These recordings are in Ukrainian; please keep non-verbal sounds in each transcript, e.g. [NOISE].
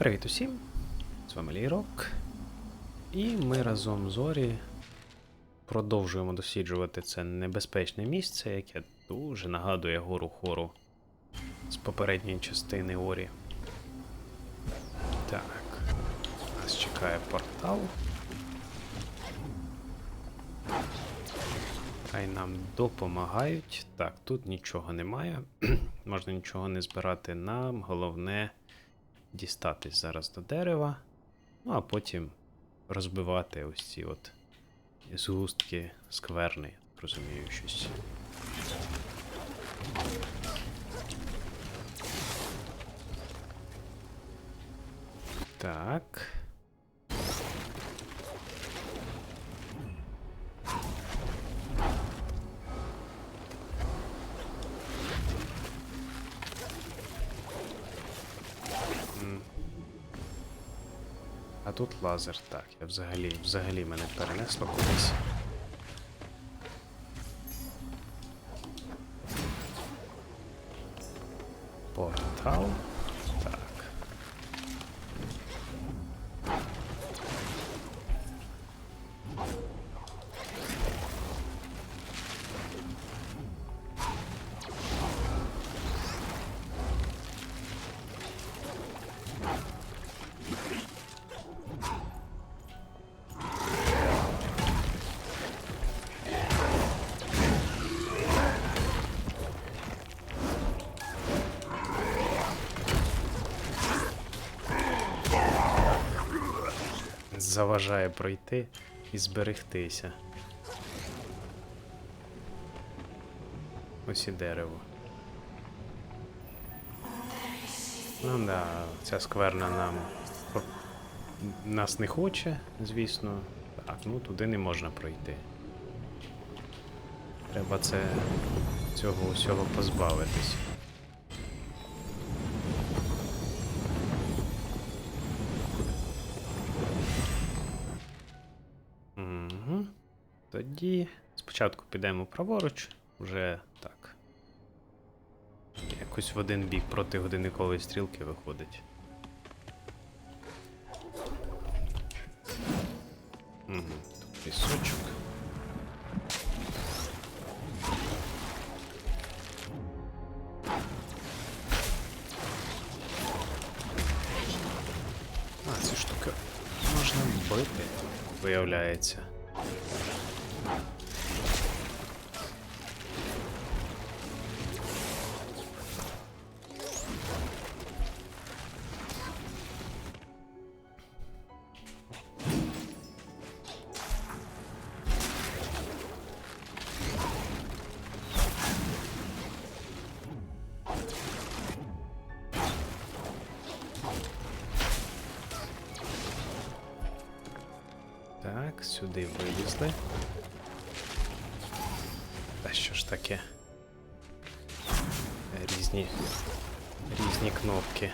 Привіт усім! З вами Лірок. І ми разом з Орі продовжуємо досліджувати це небезпечне місце, яке дуже нагадує гору хору з попередньої частини Орі. Так. Нас чекає портал. Хай нам допомагають. Так, тут нічого немає. [CLEARS THROAT] Можна нічого не збирати нам. Головне дістатись зараз до дерева. Ну а потім розбивати ось ці от згустки скверни, розумію, щось. Так. А тут лазер, так, я взагалі, взагалі мене перенесло кудись. Заважає пройти і зберегтися. Ось і дерево. Ну да, ця скверна нам нас не хоче, звісно. Так, ну туди не можна пройти. Треба це цього усього позбавитись. Спочатку підемо праворуч, вже так. Якось в один бік проти годинникової стрілки виходить. Угу. Тут пісочок. А, ці штуки можна бити, виявляється. Сюди вилізли. Та що ж таке? Різні. Різні кнопки.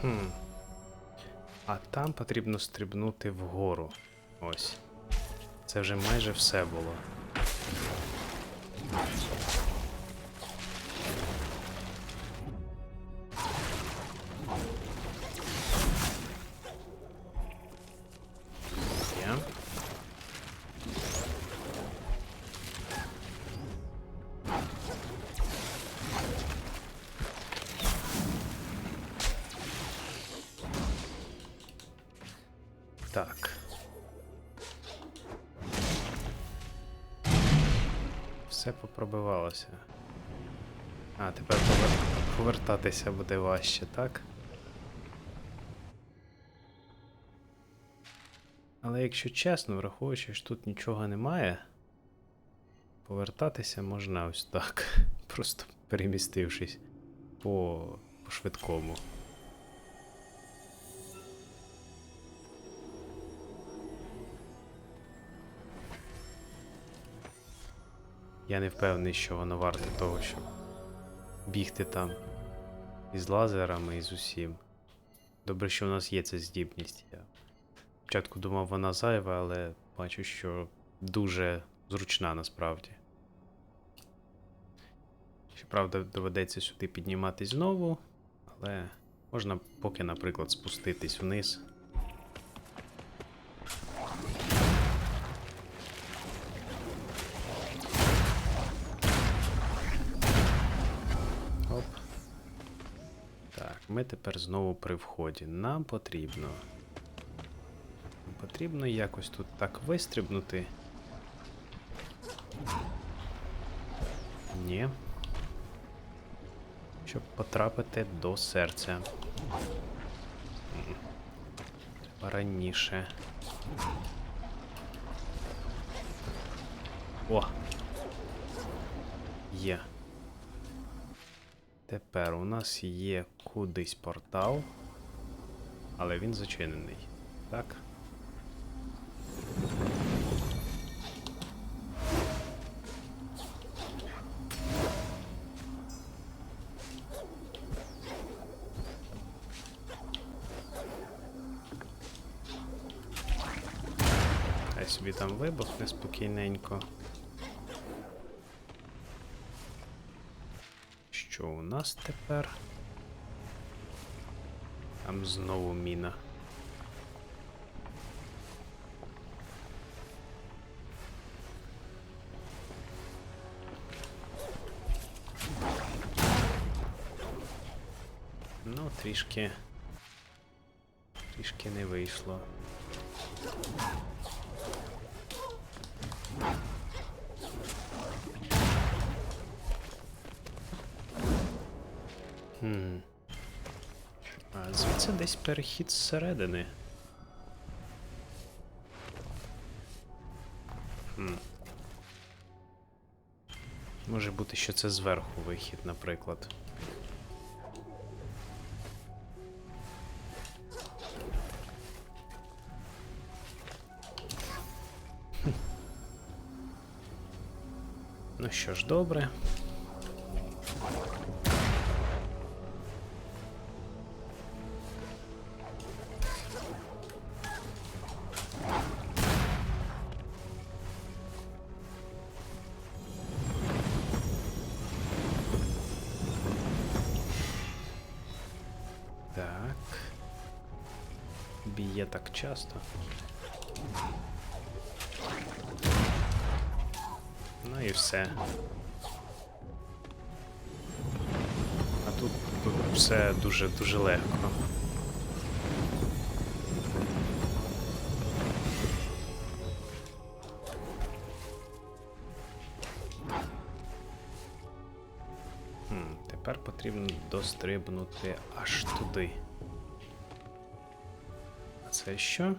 Хм. А там потрібно стрибнути вгору. Ось. Це вже майже все було. Так. Все попробивалося. А, тепер повертатися буде важче, так? Але якщо чесно, враховуючи, що тут нічого немає, повертатися можна ось так. [LAUGHS] Просто перемістившись по, по швидкому. Я не впевнений, що воно варте того, щоб бігти там із лазерами і з усім. Добре, що у нас є ця здібність. Я спочатку думав, вона зайва, але бачу, що дуже зручна насправді. Щоправда, доведеться сюди підніматись знову, але можна поки, наприклад, спуститись вниз. Ми тепер знову при вході. Нам потрібно. Нам потрібно якось тут так вистрибнути. Ні. Щоб потрапити до серця. Треба раніше. О! Є. Тепер у нас є кудись портал, але він зачинений. Так? Хай собі там вибухне спокійненько. Що у нас тепер? Там знову міна. Ну, трішки. Трішки не вийшло. Хм. А звідси десь перехід зсередини. Може бути, що це зверху вихід, наприклад. Ну що ж, добре. Б'є так часто. Ну і все. А тут, все дуже дуже легко. Хм, тепер потрібно дострибнути аж туди. Це що?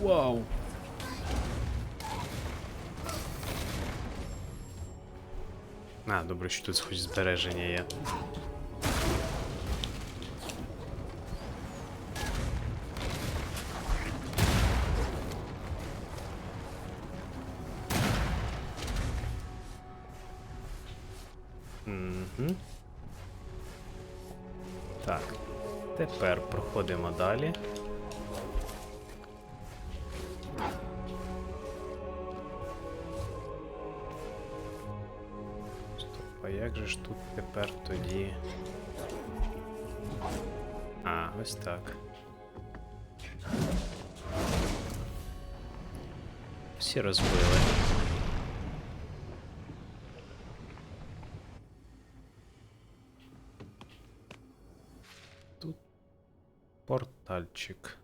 Вау! А, добре, що тут хоч збереження є. Тепер далі. Стоп, а як же ж тут тепер тоді? А, ось так. Всі розбили. Мальчик.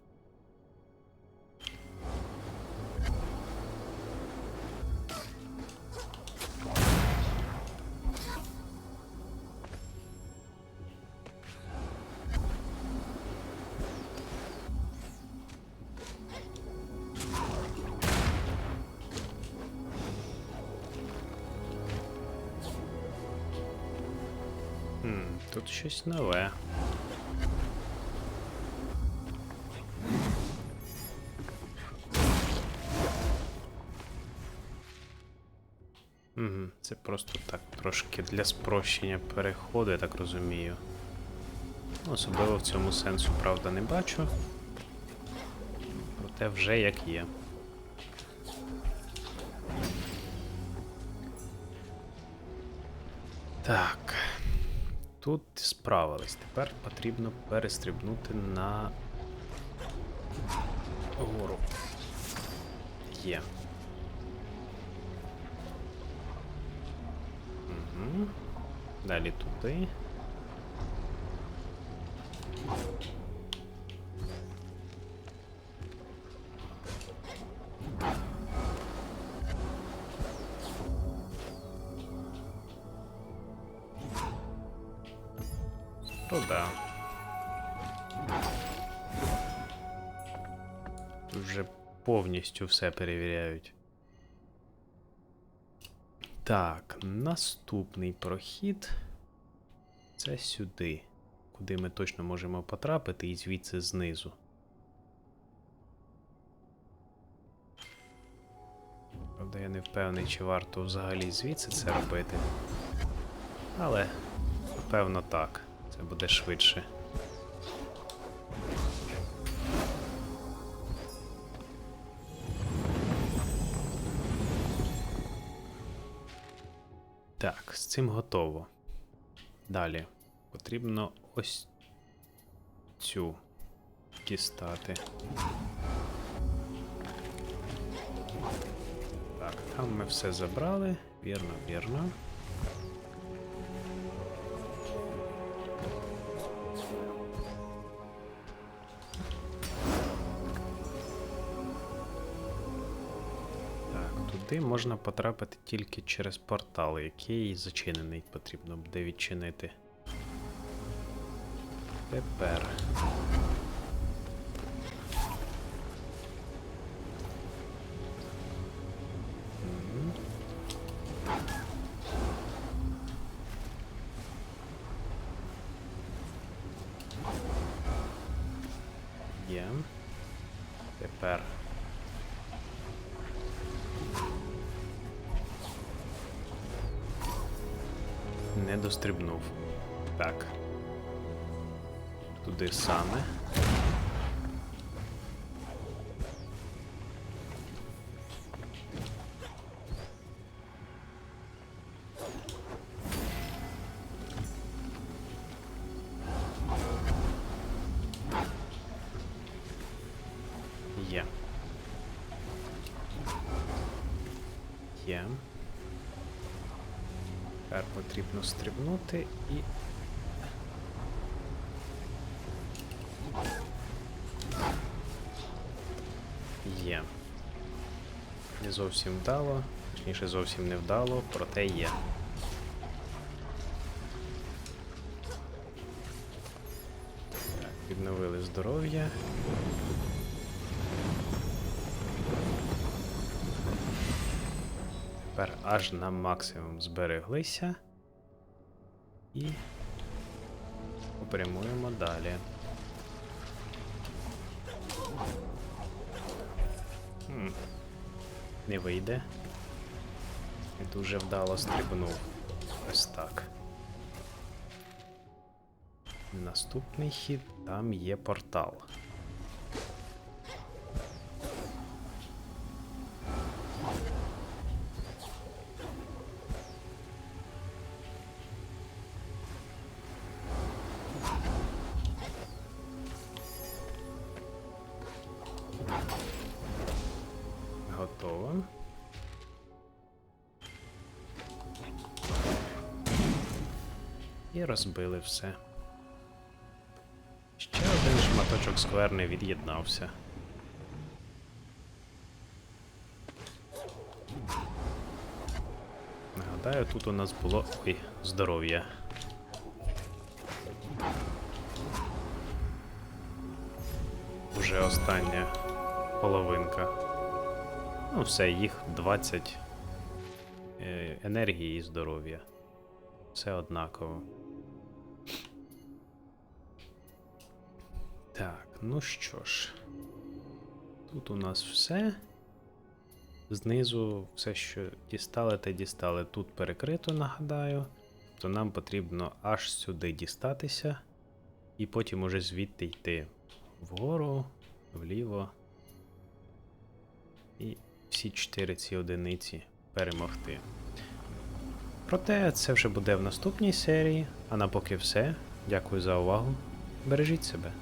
Хм, тут щось новая. Угу, це просто так трошки для спрощення переходу, я так розумію. Ну, Особливо в цьому сенсу, правда, не бачу. Проте вже як є. Так. Тут справились. Тепер потрібно перестрибнути на гору. Є. Далі туди. То да. Тут вже повністю все перевіряють. Так, наступний прохід. Це сюди, куди ми точно можемо потрапити, і звідси знизу. Правда, я не впевнений, чи варто взагалі звідси це робити. Але, напевно, так. Це буде швидше. Так, з цим готово. Далі. Потрібно ось цю дістати. Так, там ми все забрали. Вірно, вірно. Туди можна потрапити тільки через портал, який зачинений, потрібно буде відчинити. Тепер. Не дострибнув. Так. Туди саме. Є. Тепер потрібно стрибнути і. Є. Не зовсім вдало, точніше зовсім не вдало, проте є. Так, відновили здоров'я. Тепер аж на максимум збереглися. І попрямуємо далі. Хм. Не вийде. Не дуже вдало стрибнув. Ось так. Наступний хід там є портал. І розбили все. Ще один шматочок скверни від'єднався. Нагадаю, тут у нас було. Ой, здоров'я. Уже остання половинка. Ну, все, їх 20 е, енергії і здоров'я. Все однаково. Так, ну що ж. Тут у нас все. Знизу все, що дістали, те дістали. Тут перекрито, нагадаю. То нам потрібно аж сюди дістатися. І потім уже звідти йти вгору, вліво. І всі чотири ці одиниці перемогти. Проте це вже буде в наступній серії. А на поки все. Дякую за увагу. Бережіть себе.